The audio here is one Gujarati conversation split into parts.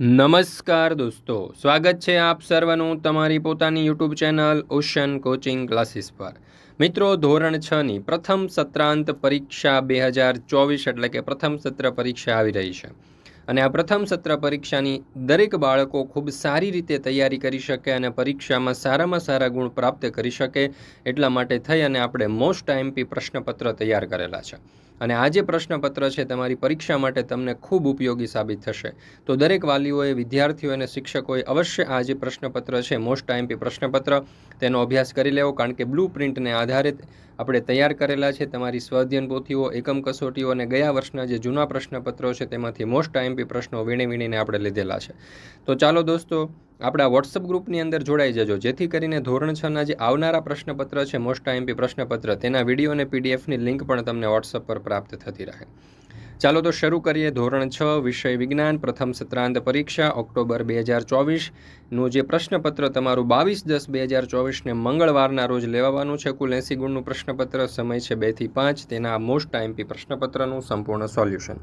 નમસ્કાર દોસ્તો, સ્વાગત છે આપ સર્વનું તમારી પોતાની YouTube channel ocean coaching classes પર. મિત્રો, ધોરણ છની પ્રથમ સત્રાંત પરીક્ષા બે હજાર ચોવીસ એટલે કે પ્રથમ સત્ર પરીક્ષા આવી રહી છે. અને આ પ્રથમ સત્ર પરીક્ષાની દરેક બાળકો ખૂબ સારી રીતે તૈયારી કરી શકે અને પરીક્ષામાં સારામાં સારા ગુણ પ્રાપ્ત કરી શકે એટલા માટે થઈ અને આપણે મોસ્ટ આઈએમપી પ્રશ્નપત્ર તૈયાર કરેલા છે. અને આ જે પ્રશ્નપત્ર છે તમારી પરીક્ષા માટે તમને ખૂબ ઉપયોગી સાબિત થશે. તો દરેક વાલીઓએ, વિદ્યાર્થીઓ અને શિક્ષકોએ અવશ્ય આ જે પ્રશ્નપત્ર છે મોસ્ટ આઈએમપી પ્રશ્નપત્ર, તેનો અભ્યાસ કરી લેવો, કારણ કે બ્લુ પ્રિન્ટને આધારે આપણે તૈયાર કરેલા છે તમારી સ્વાધ્યન પોથીઓ, એકમ કસોટીઓ અને ગયા વર્ષના જે જૂના પ્રશ્નપત્રો છે તેમાંથી મોસ્ટ આઈએમપી પ્રશ્નો વીણી વીણીને આપણે લીધેલા છે. તો ચાલો દોસ્તો, આપણા વોટ્સઅપ ગ્રુપની અંદર જોડાઈ જજો. જેથી કરીને ધોરણ છના જે આવનારા પ્રશ્નપત્ર છે મોસ્ટ આઈએમપી પ્રશ્નપત્ર, તેના વીડિયો અને પીડીએફની લિંક પણ તમને વોટ્સઅપ પર પ્રાપ્ત થતી રહે. ચાલો તો શરૂ કરીએ ધોરણ છ, વિષય વિજ્ઞાન, પ્રથમ સત્રાંત પરીક્ષા, ઓક્ટોબર બે હજાર ચોવીસનું જે પ્રશ્નપત્ર તમારું બાવીસ દસ બે હજાર ચોવીસને મંગળવારના રોજ લેવાનું છે, કુલ એંસી ગુણનું પ્રશ્નપત્ર, સમય છે બેથી પાંચ, તેના મોસ્ટ ટાઈમપી પ્રશ્નપત્રનું સંપૂર્ણ સોલ્યુશન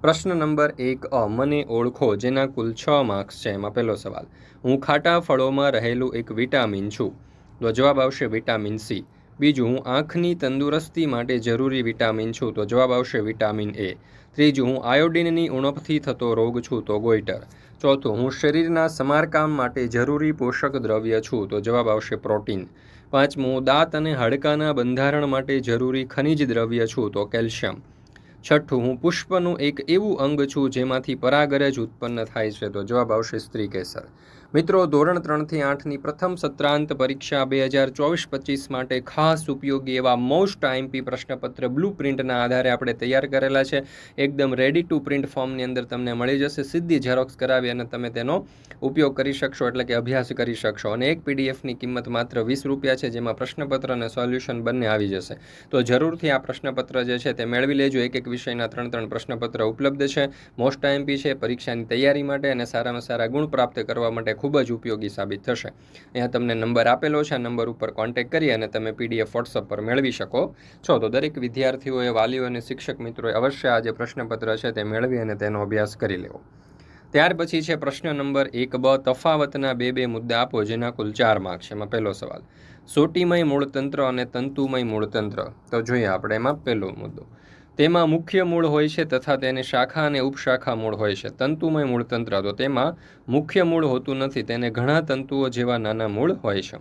પ્રશ્ન નંબર એક, અ, મને ઓળખો, જેના કુલ છ માર્ક્સ છે, એમાં પહેલો સવાલ. હું ખાટા ફળોમાં રહેલું એક વિટામિન છું. તો જવાબ આવશે વિટામિન સી બીજું, હું આંખની તંદુરસ્તી માટે જરૂરી વિટામિન છું, તો જવાબ આવશે વિટામિન એ. ત્રીજું, હું આયોડિનની ઉણપથી થતો રોગ છું, તો ગોઈટર. ચોથું, હું શરીરના સમારકામ માટે જરૂરી પોષક દ્રવ્ય છું, તો જવાબ આવશે પ્રોટીન. પાંચમું દાંત અને હાડકાના બંધારણ માટે જરૂરી ખનિજ દ્રવ્ય છું, તો કેલ્શિયમ. છઠ્ઠું, હું પુષ્પનું એક એવું અંગ છું, જેમાંથી પરાગરજ ઉત્પન્ન થાય છે, તો જવાબ આવશે સ્ત્રી કેસર. મિત્રો, ધોરણ ત્રણથી આઠની પ્રથમ સત્રાંત પરીક્ષા બે હજાર ચોવીસ પચીસ માટે ખાસ ઉપયોગી એવા મોસ્ટ આઈએમપી પ્રશ્નપત્ર બ્લુ પ્રિન્ટના આધારે આપણે તૈયાર કરેલા છે. એકદમ રેડી ટુ પ્રિન્ટ ફોર્મની અંદર તમને મળી જશે. સીધી ઝેરોક્સ કરાવી અને તમે તેનો ઉપયોગ કરી શકશો, એટલે કે અભ્યાસ કરી શકશો. અને એક પીડીએફની કિંમત માત્ર વીસ રૂપિયા છે, જેમાં પ્રશ્નપત્ર અને સોલ્યુશન બંને આવી જશે. તો જરૂરથી આ પ્રશ્નપત્ર જે છે તે મેળવી લેજો. એક એક વિષયના ત્રણ ત્રણ પ્રશ્નપત્ર ઉપલબ્ધ છે. મોસ્ટ આઈએમપી છે, પરીક્ષાની તૈયારી માટે અને સારામાં સારા ગુણ પ્રાપ્ત કરવા માટે ખૂબ જ ઉપયોગી સાબિત થશે. અહીંયા તમને નંબર આપેલો છે, આ નંબર ઉપર કોન્ટેક્ટ કરી અને તમે પીડીએફ વોટ્સઅપ પર મેળવી શકો. છો, તો દરેક વિદ્યાર્થીઓએ, વાલીઓ અને શિક્ષક મિત્રોએ અવશ્ય આ જે પ્રશ્નપત્ર છે તે મેળવી અને તેનો અભ્યાસ કરી લેવો. ત્યાર પછી છે પ્રશ્ન નંબર એક, બ, તફાવતના બે બે મુદ્દા આપો, જેના કુલ ચાર માર્ક છે. એમાં પહેલો સવાલ, સોટીમય મૂળતંત્ર અને તંતુમય મૂળતંત્ર? તો જોઈએ આપણે એમાં પહેલો મુદ્દો. તેમાં મુખ્ય મૂળ હોય છે તથા તેને શાખા અને ઉપશાખા મૂળ હોય છે. તંતુમય મૂળતંત્ર, તો તેમાં મુખ્ય મૂળ હોતું નથી, તેને ઘણા તંતુઓ જેવા નાના મૂળ હોય છે.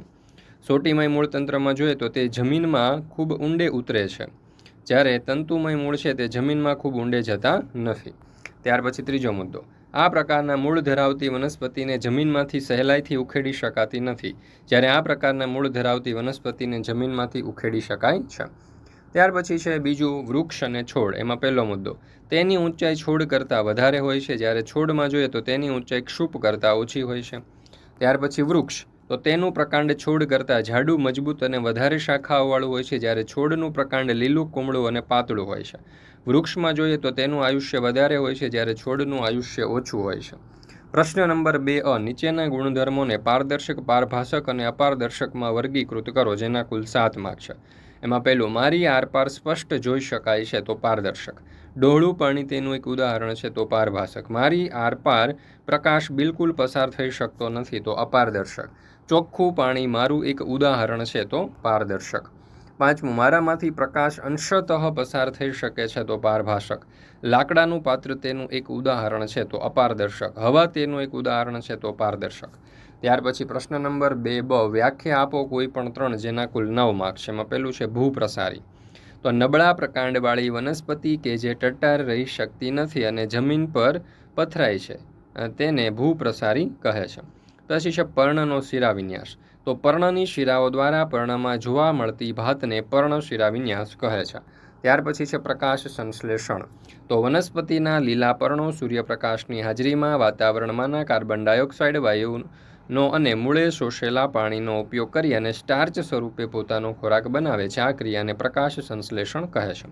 સોટીમય મૂળતંત્રમાં જોઈએ તો તે જમીનમાં ખૂબ ઊંડે ઉતરે છે. જ્યારે તંતુમય મૂળ છે, તે જમીનમાં ખૂબ ઊંડે જતા નથી. ત્યાર પછી ત્રીજો મુદ્દો. આ પ્રકારના મૂળ ધરાવતી વનસ્પતિને જમીનમાંથી સહેલાઈથી ઉખેડી શકાતી નથી. જ્યારે આ પ્રકારના મૂળ ધરાવતી વનસ્પતિને જમીનમાંથી ઉખેડી શકાય છે. ત્યાર પછી છે બીજું વૃક્ષ અને છોડ, એમાં પહેલો મુદ્દો. તેની ઊંચાઈ છોડ કરતાં વધારે હોય છે. જ્યારે છોડમાં જોઈએ તો તેની ઊંચાઈ ક્ષુપ કરતાં ઓછી હોય છે. ત્યાર પછી વૃક્ષ. તો તેનું પ્રકાંડ છોડ કરતાં જાડું, મજબૂત અને વધારે શાખાઓવાળું હોય છે. જ્યારે છોડનું પ્રકાંડ લીલું, કુમળું અને પાતળું હોય છે. વૃક્ષમાં જોઈએ તો તેનું આયુષ્ય વધારે હોય છે. જ્યારે છોડનું આયુષ્ય ઓછું હોય છે. પ્રશ્ન નંબર બે અ. નીચેના ગુણધર્મોને પારદર્શક પારભાષક અને અપારદર્શકમાં વર્ગીકૃત કરો, જેના કુલ સાત માર્ક છે. એમાં પહેલું, મારી આરપાર સ્પષ્ટ જોઈ શકાય છે તો પારદર્શક. ડોહળું પાણી તેનું એક ઉદાહરણ છે તો પારભાષક મારી આરપાર પ્રકાશ બિલકુલ પસાર થઈ શકતો નથી તો અપારદર્શક. ચોખ્ખું પાણી મારું એક ઉદાહરણ છે તો પારદર્શક. પાંચમું, મારામાંથી પ્રકાશ અંશતઃ પસાર થઈ શકે છે તો પારભાષક લાકડાનું પાત્ર તેનું એક ઉદાહરણ છે તો અપારદર્શક. હવા તેનું એક ઉદાહરણ છે તો પારદર્શક. ત્યાર પછી પ્રશ્ન નંબર બે, બ, વ્યાખ્યા આપો કોઈ પણ ત્રણ જેના કુલ નવ માર્ક છે. એમાં પહેલું છે ભૂપ્રસારી. તો નબળા પ્રકાંડવાળી વનસ્પતિ કે જે ટટ્ટાર રહી શકતી નથી અને જમીન પર પથરાય છે તેને ભૂપ્રસારી કહે છે. પછી છે પર્ણનો શિરાવિન્યાસ. તો પર્ણની શિરાઓ દ્વારા પર્ણમાં જોવા મળતી ભાતને પર્ણ શિરાવિન્યાસ કહે છે. ત્યાર પછી છે પ્રકાશ સંશ્લેષણ. તો વનસ્પતિના લીલા પર્ણો સૂર્યપ્રકાશની હાજરીમાં વાતાવરણમાંના કાર્બન ડાયોક્સાઇડ વાયુ નો અને મૂળે શોષેલા પાણીનો ઉપયોગ કરી અને સ્ટાર્ચ સ્વરૂપે પોતાનો ખોરાક બનાવે છે. આ ક્રિયાને પ્રકાશ સંશ્લેષણ કહે છે.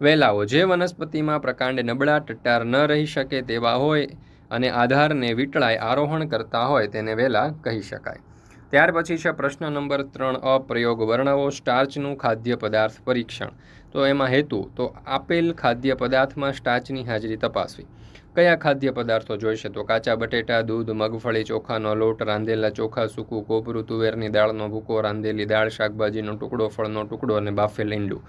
વેલાઓ જે વનસ્પતિમાં પ્રકાંડ નબળા ટટ્ટાર ન રહી શકે તેવા હોય અને આધારને વીટળાય આરોહણ કરતા હોય તેને વેલા કહી શકાય. ત્યાર પછી છે પ્રશ્ન નંબર ત્રણ, અપ્રયોગ વર્ણવો સ્ટાર્ચનું ખાદ્ય પદાર્થ પરીક્ષણ. તો એમાં હેતુ, તો આપેલ ખાદ્ય પદાર્થમાં સ્ટાર્ચની હાજરી તપાસવી. કયા ખાદ્ય પદાર્થો જોઈશે તો કાચા બટેટા, દૂધ, મગફળી, ચોખાનો લોટ, રાંધેલા ચોખા, સૂકું કોપરું, તુવેરની દાળનો ભૂકો, રાંધેલી દાળ, શાકભાજીનો ટુકડો, ફળનો ટુકડો અને બાફેલ ઈંડું.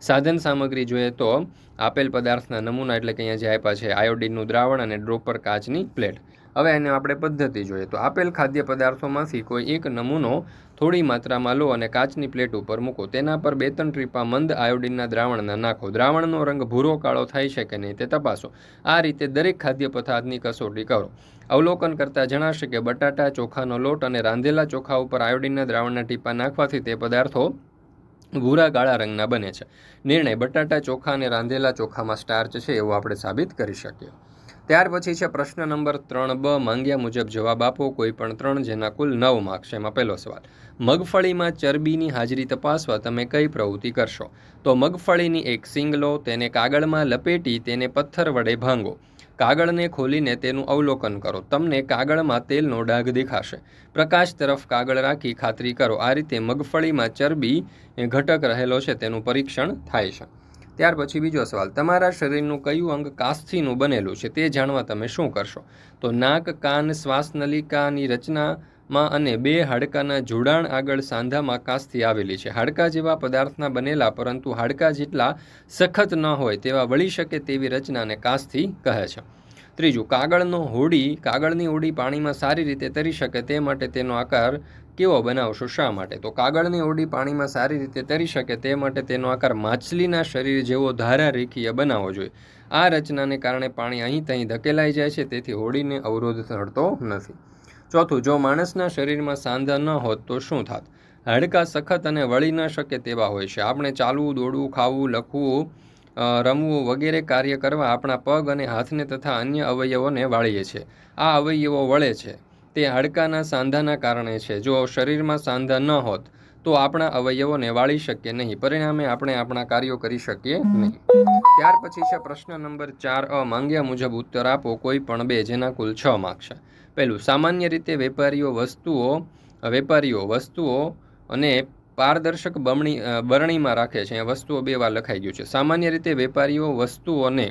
સાધન સામગ્રી જોઈએ તો આપેલ પદાર્થના નમૂના એટલે કે અહીંયા જે આપ્યા છે, આયોડિનનું દ્રાવણ અને ડ્રોપર કાચની પ્લેટ. હવે એને આપણે પદ્ધતિ જોઈએ. તો આપેલ ખાદ્ય પદાર્થોમાંથી કોઈ એક નમૂનો થોડી માત્રામાં લો અને કાચની પ્લેટ ઉપર મૂકો. તેના પર બે ત્રણ ટ્રીપા મંદ આયોડિનના દ્રાવણના નાખો. દ્રાવણનો રંગ ભૂરો, કાળો થાય છે કે નહીં તે તપાસો. આ રીતે દરેક ખાદ્ય પદાર્થની કસોટી કરો. અવલોકન કરતાં જણાશે કે બટાટા, ચોખાનો લોટ અને રાંધેલા ચોખા ઉપર આયોડિનના દ્રાવણના ટીપા નાખવાથી તે પદાર્થો ભૂરા કાળા રંગના બને છે. નિર્ણય બટાટા, ચોખા અને રાંધેલા ચોખામાં સ્ટાર્ચ છે એવું આપણે સાબિત કરી શકીએ. ત્યાર પછી છે પ્રશ્ન નંબર ત્રણ બ. માંગ્યા મુજબ જવાબ આપો. કોઈ પણ ત્રણ જેના કુલ નવ માર્ક્સ એમાં પહેલો સવાલ. મગફળીમાં ચરબીની હાજરી તપાસવા તમે કઈ પ્રવૃત્તિ કરશો? તો મગફળીની એક સિંગ લો તેને કાગળમાં લપેટી, તેને પથ્થર વડે ભાંગો. કાગળને ખોલીને તેનું અવલોકન કરો. તમને કાગળમાં તેલનો ડાઘ દેખાશે. પ્રકાશ તરફ કાગળ રાખી ખાતરી કરો. આ રીતે મગફળીમાં ચરબી ઘટક રહેલો છે. તેનું પરીક્ષણ થાય છે. ત્યાર પછી બીજો સવાલ, તમારા શરીરનું કયું અંગ કાસ્થીનું બનેલું છે તે જાણવા તમે શું કરશો? તો નાક, કાન, શ્વાસનલિકાની રચનામાં અને બે હાડકાના જોડાણ આગળ સાંધામાં કાસ્થી આવેલી છે. હાડકા જેવા પદાર્થના બનેલા, પરંતુ હાડકા જેટલા સખત ન હોય તેવા વળી શકે તેવી રચનાને કાસ્થી કહે છે. ત્રીજું, કાગળનો હોડી, કાગળની હોડી પાણીમાં સારી રીતે તરી શકે તે માટે તેનો આકાર કેવો બનાવશો, શા માટે? તો કાગળની ઓરડી પાણીમાં સારી રીતે તરી શકે તે માટે તેનો આકાર માછલીના શરીર જેવો ધારા રેખીય બનાવવો જોઈએ. આ રચનાને કારણે પાણી અહીં તહીં ધકેલાઈ જાય છે, તેથી હોડીને અવરોધ થતો નથી. ચોથું, જો માણસના શરીરમાં સાંધા ન હોત તો શું થાત? હાડકાં સખત અને વળી ન શકે તેવા હોય છે. આપણે ચાલવું, દોડવું, ખાવું, લખવું રમવું વગેરે કાર્ય કરવા આપણા પગ અને હાથને તથા અન્ય અવયવોને વાળીએ છીએ. આ અવયવો વળે છે. તે હાડકાના સાંધાના કારણે છે. જો શરીરમાં સાંધા ન હોત, તો આપણા અવયવોને વાળી શકીએ નહીં. પરિણામે આપણે આપણા કાર્યો કરી શકીએ નહીં. ત્યાર પછી છે પ્રશ્ન નંબર ચાર અ. માંગ્યા મુજબ ઉત્તર આપો કોઈ પણ બે, જેના કુલ છ માર્ક છે. પહેલું, સામાન્ય રીતે વેપારીઓ વસ્તુઓ વેપારીઓ વસ્તુઓ અને પારદર્શક બમણી બરણીમાં રાખે છે. અહીંયા વસ્તુઓ બે વાર લખાઈ ગયું છે. સામાન્ય રીતે વેપારીઓ વસ્તુઓને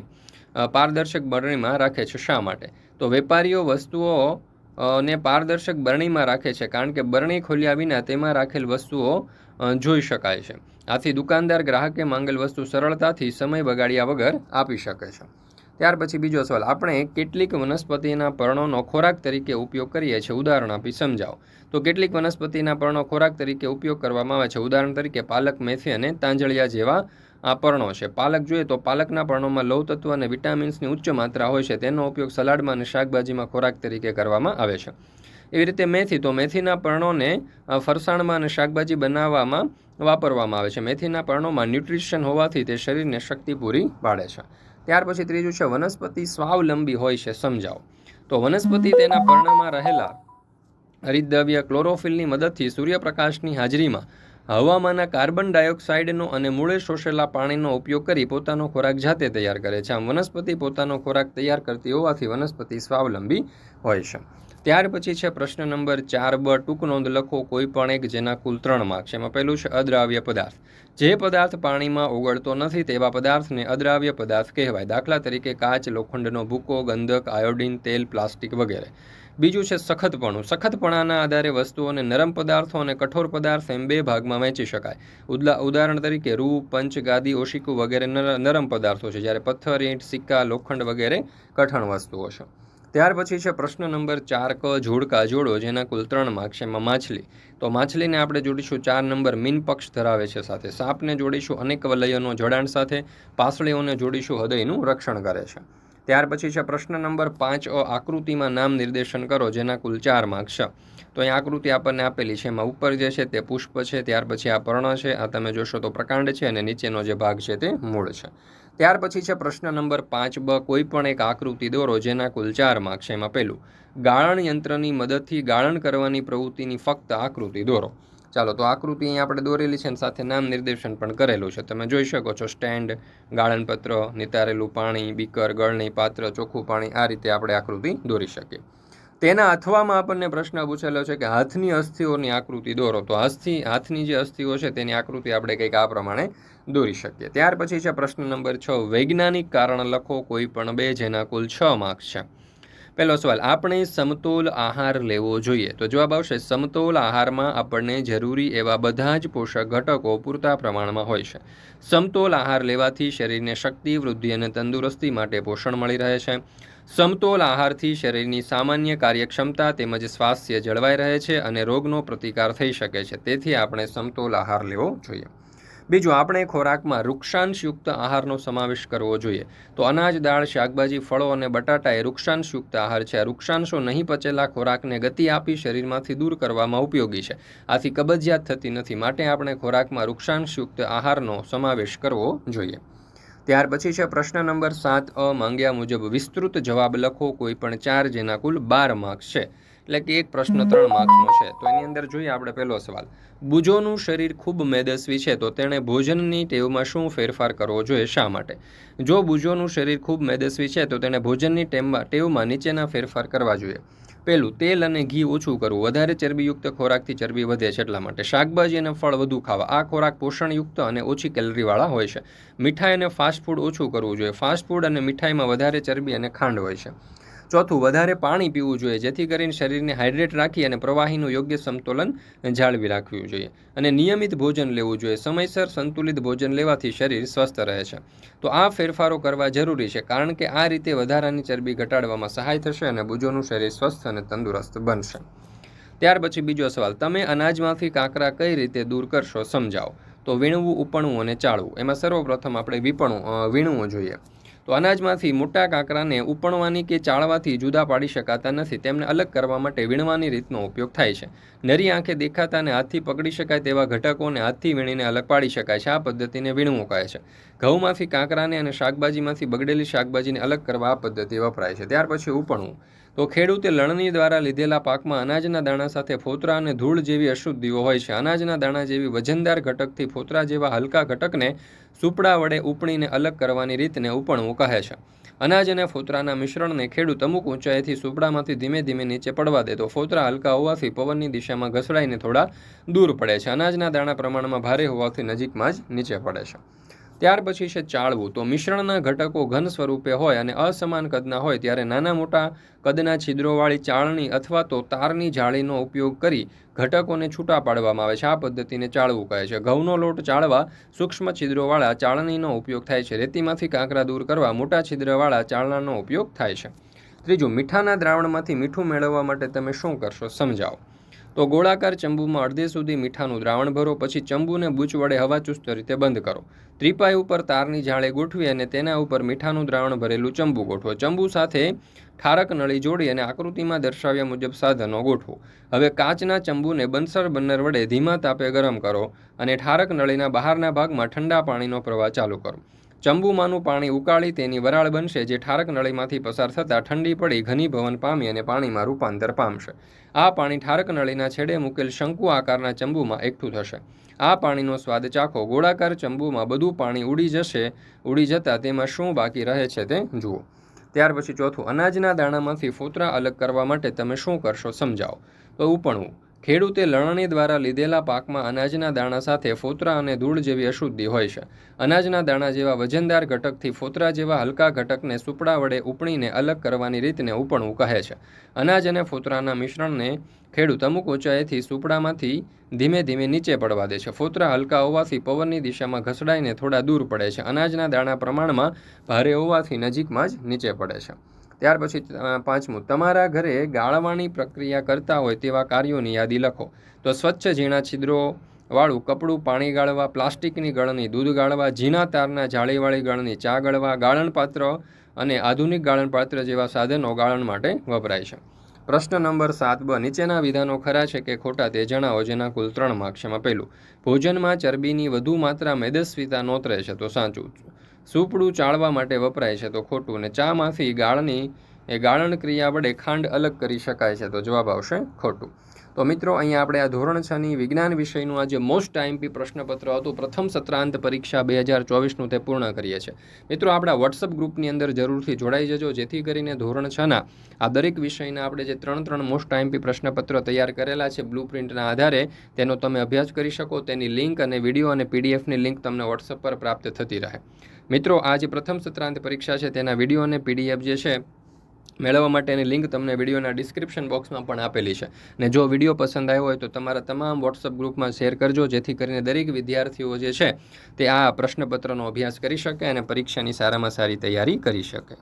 પારદર્શક બરણીમાં રાખે છે શા માટે? તો વેપારીઓ વસ્તુઓ ને પારદર્શક બરણીમાં રાખે છે. કારણ કે બરણી ખોલ્યા વિના તેમાં રાખેલ વસ્તુઓ જોઈ શકાય છે. આથી દુકાનદાર ગ્રાહકે માંગેલ વસ્તુ સરળતાથી સમય બગાડ્યા વગર આપી શકે છે. ત્યાર પછી બીજો સવાલ. આપણે કેટલીક વનસ્પતિના પર્ણોનો ખોરાક તરીકે ઉપયોગ કરીએ છીએ? ઉદાહરણ આપી સમજાવો. તો કેટલીક વનસ્પતિના પર્ણો ખોરાક તરીકે ઉપયોગ કરવામાં આવે છે? ઉદાહરણ તરીકે પાલક મેથી અને તાંજળિયા જેવા પર્ણો છે. પાલક જોઈએ તો પાલકના પર્ણોમાં લોહ તત્વ અને વિટામિન્સની ઉચ્ચ માત્રા હોય છે. તેનો ઉપયોગ સલાડમાં અને શાકભાજીમાં ખોરાક તરીકે કરવામાં આવે છે. એવી રીતે મેથી તો મેથીના પર્ણોને ફરસાણમાં અને શાકભાજી બનાવવામાં વાપરવામાં આવે છે. મેથીના પર્ણોમાં ન્યુટ્રિશન હોવાથી તે શરીરને શક્તિ પૂરી પાડે છે. ત્યાર પછી ત્રીજું છે, વનસ્પતિ સ્વાવલંબી હોય છે. સમજાવો. તો વનસ્પતિ તેના પર્ણમાં રહેલા હરિદ્રવ્ય ક્લોરોફિલની મદદથી સૂર્યપ્રકાશની હાજરીમાં હવામાંના કાર્બન ડાયોક્સાઇડનો અને મૂળે શોષેલા પાણીનો ઉપયોગ કરી પોતાનો ખોરાક જાતે તૈયાર કરે છે. આમ વનસ્પતિ પોતાનો ખોરાક તૈયાર કરતી હોવાથી વનસ્પતિ સ્વાવલંબી હોય છે. ત્યાર પછી છે પ્રશ્ન નંબર ચાર બ. ટૂંક નોંધ લખો. કોઈ પણ એક જેના કુલ ત્રણ માર્ક છે. એમાં પહેલું છે અદ્રાવ્ય પદાર્થ. જે પદાર્થ પાણીમાં ઓગળતો નથી તેવા પદાર્થને અદ્રાવ્ય પદાર્થ કહેવાય. દાખલા તરીકે કાચ, લોખંડનો ભૂકો, ગંધક, આયોડિન, તેલ, પ્લાસ્ટિક વગેરે. બીજું છે સખતપણું. સખતપણાના આધારે વસ્તુઓને નરમ પદાર્થો અને કઠોર પદાર્થ એમ બે ભાગમાં વહેંચી શકાય. ઉદલા, ઉદાહરણ તરીકે રૂ, પંચ, ગાદી, ઓશિકુ વગેરે નરમ પદાર્થો છે, જ્યારે પથ્થર, ઈંટ, સિક્કા, લોખંડ વગેરે કઠણ વસ્તુઓ છે. ત્યાર પછી છે પ્રશ્ન નંબર ચાર, ક, જોડકા, જોડો, જેના કુલ ત્રણ માર્ક છે, એમાં માછલી. તો માછલીને આપણે જોડીશું ચાર નંબર મીન પક્ષ ધરાવે છે સાથે. સાપને જોડીશું અનેક વલયોનો જોડાણ સાથે, પાસળીઓને જોડીશું હૃદયનું રક્ષણ કરે છે. ત્યાર પછી છે પ્રશ્ન નંબર પાંચ આકૃતિમાં નામ નિર્દેશન કરો, જેના કુલ ચાર માર્ક છે. તો અહીં આકૃતિ આપણને આપેલી છે, એમાં ઉપર જે છે તે પુષ્પ છે, ત્યાર પછી આ પર્ણ છે, આ તમે જોશો તો પ્રકાંડ છે અને નીચેનો જે ભાગ છે તે મૂળ છે. ત્યાર પછી છે પ્રશ્ન નંબર પાંચ, બ કોઈ પણ એક આકૃતિ દોરો, જેના કુલ ચાર માર્ક છે એમાં પહેલું. ગાળણ યંત્રની મદદથી ગાળણ કરવાની પ્રવૃત્તિની ફક્ત આકૃતિ દોરો. ચાલો, તો આકૃતિ અહીં આપણે દોરેલી છે અને સાથે નામ નિર્દેશન પણ કરેલું છે. તમે જોઈ શકો છો, સ્ટેન્ડ ગાળણપત્ર નિતારેલું પાણી, બીકર ગળણી પાત્ર, ચોખ્ખું પાણી, આ રીતે આપણે આકૃતિ દોરી શકીએ. તેના અથવામાં આપણને પ્રશ્ન પૂછેલો છે કે હાથની અસ્થિઓની આકૃતિ દોરો. તો હાથથી, હાથની જે અસ્થિઓ છે તેની આકૃતિ આપણે કંઈક આ પ્રમાણે દોરી શકીએ. ત્યાર પછી છે પ્રશ્ન નંબર છ. વૈજ્ઞાનિક કારણ લખો કોઈ પણ બે જેના કુલ છ માર્ક્સ છે. પહેલો સવાલ, આપણે સમતોલ આહાર લેવો જોઈએ? તો જવાબ આવશે, સમતોલ આહારમાં આપણને જરૂરી એવા બધા જ પોષક ઘટકો પૂરતા પ્રમાણમાં હોય છે. સમતોલ આહાર લેવાથી શરીરને શક્તિ, વૃદ્ધિ અને તંદુરસ્તી માટે પોષણ મળી રહે છે. સમતોલ આહારથી શરીરની સામાન્ય કાર્યક્ષમતા તેમજ સ્વાસ્થ્ય જળવાઈ રહે છે અને રોગનો પ્રતિકાર થઈ શકે છે. તેથી આપણે સમતોલ આહાર લેવો જોઈએ. બીજું, આપણે ખોરાકમાં વૃક્ષાંશયુક્ત આહારનો સમાવેશ કરવો જોઈએ. તો અનાજ, દાળ, શાકભાજી, ફળો અને બટાટા એ વૃક્ષાંશયુક્ત આહાર છે. આ વૃક્ષાંશો નહીં પચેલા ખોરાકને ગતિ આપી શરીરમાંથી દૂર કરવામાં ઉપયોગી છે. આથી કબજિયાત થતી નથી. માટે આપણે ખોરાકમાં વૃક્ષાંશયુક્ત આહારનો સમાવેશ કરવો જોઈએ. ત્યાર પછી છે, પ્રશ્ન નંબર સાત અ માંગ્યા મુજબ વિસ્તૃત જવાબ લખો. કોઈ પણ ચાર જેના કુલ બાર માર્ક્સ છે. એટલે કે એક પ્રશ્ન ત્રણ માર્ક્સનો છે. તો એની અંદર જોઈએ આપણે પહેલો સવાલ. બુજોનું શરીર ખૂબ મેદસ્વી છે, તો તેણે ભોજનની ટેવમાં શું ફેરફાર કરવો જોઈએ, શા માટે? જો બુજોનું શરીર ખૂબ મેદસ્વી છે, તો તેણે ભોજનની ટેવમાં ટેવમાં નીચેના ફેરફાર કરવા જોઈએ. પહેલું, તેલ અને ઘી ઓછું કરવું. વધારે ચરબીયુક્ત ખોરાકથી ચરબી વધે છે એટલા માટે. શાકભાજી અને ફળ વધુ ખાવા. આ ખોરાક પોષણયુક્ત અને ઓછી કેલરીવાળા હોય છે. મીઠાઈ અને ફાસ્ટ ઓછું કરવું જોઈએ. ફાસ્ટ ફૂડ અને મીઠાઈમાં વધારે ચરબી અને ખાંડ હોય છે. ચોથું, વધારે પાણી પીવું જોઈએ, જેથી કરીને શરીરને હાઇડ્રેટ રાખી અને પ્રવાહીનું યોગ્ય સંતુલન જાળવી રાખવું જોઈએ. અને નિયમિત ભોજન લેવું જોઈએ. સમયસર સંતુલિત ભોજન લેવાથી શરીર સ્વસ્થ રહે છે. તો આ ફેરફારો કરવા જરૂરી છે, કારણ કે આ રીતે વધારાની ચરબી ઘટાડવામાં સહાય થશે અને બુજોનું શરીર સ્વસ્થ અને તંદુરસ્ત બનશે. ત્યાર પછી બીજો સવાલ, તમે અનાજમાંથી કાંકરા કઈ રીતે દૂર કરશો સમજાવો. તો વીણવું, ઉપણવું અને ચાળવું. એમાં સર્વપ્રથમ આપણે વીપણું વીણવું જોઈએ. તો અનાજમાંથી મોટા કાંકરાને ઉપણવાની કે ચાળવાથી જુદા પાડી શકાતા નથી. તેમને અલગ કરવા માટે વીણવાની રીતનો ઉપયોગ થાય છે. નરી આંખે દેખાતા અને હાથથી પકડી શકાય તેવા ઘટકોને હાથથી વીણીને અલગ પાડી શકાય છે. આ પદ્ધતિને વીણવું કહે છે. ઘઉંમાંથી કાંકરાને અને શાકભાજીમાંથી બગડેલી શાકભાજીને અલગ કરવા આ પદ્ધતિ વપરાય છે. ત્યાર પછી ઉપણવું. તો ખેડૂતે લણણી દ્વારા લીધેલા પાકમાં અનાજના દાણા સાથે ફોતરા અને ધૂળ જેવી અશુદ્ધિઓ હોય છે. અનાજના દાણા જેવી વજનદાર ઘટકથી ફોતરા જેવા હલકા ઘટકને સુપડા વડે ઉપણીને અલગ કરવાની રીતને ઉપણવું કહે છે. અનાજ અને ફોતરાના મિશ્રણને ખેડૂત અમુક ઊંચાઈથી સુપડામાંથી ધીમે ધીમે નીચે પડવા દે તો ફોતરા હલકા હોવાથી પવનની દિશામાં ઘસડાઈને થોડા દૂર પડે છે. અનાજના દાણા પ્રમાણમાં ભારે હોવાથી નજીકમાં જ નીચે પડે છે. ત્યાર પછી છે ચાળવું. તો મિશ્રણના ઘટકો ઘન સ્વરૂપે હોય અને અસમાન કદના હોય ત્યારે નાના મોટા કદના છિદ્રોવાળી ચાળણી અથવા તો તારની જાળીનો ઉપયોગ કરી ઘટકોને છૂટા પાડવામાં આવે છે. આ પદ્ધતિને ચાળવું કહે છે. ઘઉંનો લોટ ચાળવા સૂક્ષ્મ છિદ્રોવાળા ચાળણીનો ઉપયોગ થાય છે. રેતીમાંથી કાંકરા દૂર કરવા મોટા છિદ્રવાળા ચાળણાનો ઉપયોગ થાય છે. ત્રીજું, મીઠાના દ્રાવણમાંથી મીઠું મેળવવા માટે તમે શું કરશો? સમજાવો. તો ગોળાકાર ચંબુમાં અડધે સુધી મીઠાનું દ્રાવણ ભરો, પછી ચંબુને બૂચ વડે હવાચુસ્ત રીતે બંધ કરો. ત્રિપાઈ ઉપર તારની જાળે ગોઠવી અને તેના ઉપર મીઠાનું દ્રાવણ ભરેલું ચંબુ ગોઠવો. ચંબુ સાથે ઠારક નળી જોડી અને આકૃતિમાં દર્શાવ્યા મુજબ સાધનો ગોઠવો. હવે કાચના ચંબુને બંસર બન્નર વડે ધીમા તાપે ગરમ કરો અને ઠારક નળીના બહારના ભાગમાં ઠંડા પાણીનો પ્રવાહ ચાલુ કરો. ચંબુમાંનું પાણી ઉકાળી તેની વરાળ બનશે, જે ઠારક નળીમાંથી પસાર થતાં ઠંડી પડી ઘનીભવન પામી અને પાણીમાં રૂપાંતર પામશે. આ પાણી ઠારક નળીના છેડે મૂકેલ શંકુ આકારના ચંબુમાં એકઠું થશે. આ પાણીનો સ્વાદ ચાખો. ગોળાકાર ચંબુમાં બધું પાણી ઉડી જશે, ઉડી જતાં તેમાં શું બાકી રહે છે તે જુઓ. ત્યાર પછી ચોથું, અનાજના દાણામાંથી ફોતરા અલગ કરવા માટે તમે શું કરશો સમજાવો. તો ઉપણવું. ખેડૂતે લણણી દ્વારા લીધેલા પાકમાં અનાજના દાણા સાથે ફોતરા અને ધૂળ જેવી અશુદ્ધિ હોય છે. અનાજના દાણા જેવા વજનદાર ઘટકથી ફોતરા જેવા હલકા ઘટકને સુપડા વડે ઉપણીને અલગ કરવાની રીતને ઉપણવું કહે છે. અનાજ અને ફોતરાના મિશ્રણને ખેડૂત અમુક ઊંચાઈથી સુપડામાંથી ધીમે ધીમે નીચે પડવા દે છે. ફોતરા હલકા હોવાથી પવનની દિશામાં ઘસડાઈને થોડા દૂર પડે છે. અનાજના દાણા પ્રમાણમાં ભારે હોવાથી નજીકમાં જ નીચે પડે છે. ત્યાર પછી પાંચમું. તમારા ઘરે ગાળવાની પ્રક્રિયા કરતા હોય તેવા કાર્યોની યાદી લખો. તો સ્વચ્છ ઝીણા છિદ્રો વાળું કપડું પાણી ગાળવા, પ્લાસ્ટિકની ગળણી દૂધ ગાળવા, ઝીણા તારના જાળીવાળી ગળણી ચા ગળવા, ગાળણપાત્ર અને આધુનિક ગાળણપાત્ર જેવા સાધનો ગાળણ માટે વપરાય છે. પ્રશ્ન નંબર સાત બ, નીચેના વિધાનો ખરા છે કે ખોટા તે જણાવો જેના કુલ ત્રણ માર્ક્સમાં પહેલું, ભોજનમાં ચરબીની વધુ માત્રા મેદસ્વીતા નોતરે છે. તો સાચું. સૂપડું ચાળવા માટે વપરાય છે તો ખોટું અને ચામાંથી ગાળની, એ ગાળણ ક્રિયા વડે ખાંડ અલગ કરી શકાય છે તો જવાબ આવશે ખોટું. તો મિત્રો, અહીંયા આપણે આ ધોરણ છની વિજ્ઞાન વિષયનું આ જે મોસ્ટ આઈમપી પ્રશ્નપત્ર હતું. પ્રથમ સત્રાંત પરીક્ષા બે હજાર ચોવીસનું તે પૂર્ણ કરીએ છીએ. મિત્રો, આપણા વોટ્સઅપ ગ્રુપની અંદર જરૂરથી જોડાઈ જજો, જેથી કરીને ધોરણ છના આ દરેક વિષયના આપણે જે ત્રણ ત્રણ મોસ્ટ આઈમપી પ્રશ્નપત્ર તૈયાર કરેલા છે બ્લુ પ્રિન્ટના આધારે, તેનો તમે અભ્યાસ કરી શકો. તેની લિંક અને વીડિયો અને પીડીએફની લિંક તમને વોટ્સઅપ પર પ્રાપ્ત થતી રહે. મિત્રો, આ જે પ્રથમ સત્રાંત પરીક્ષા છે, તેના વીડિયો અને પીડીએફ જે છે, મેળવવા માટેની લિંક તમને વિડીયોના ડિસ્ક્રિપ્શન બોક્સમાં પણ આપેલી છે. ને જો વીડિયો પસંદ આવ્યો હોય તો તમારા તમામ વોટ્સઅપ ગ્રુપમાં શેર કરજો, જેથી કરીને દરેક વિદ્યાર્થીઓ જે છે, તે આ પ્રશ્નપત્રનો અભ્યાસ કરી શકે અને પરીક્ષાની સારામાં સારી તૈયારી કરી શકે.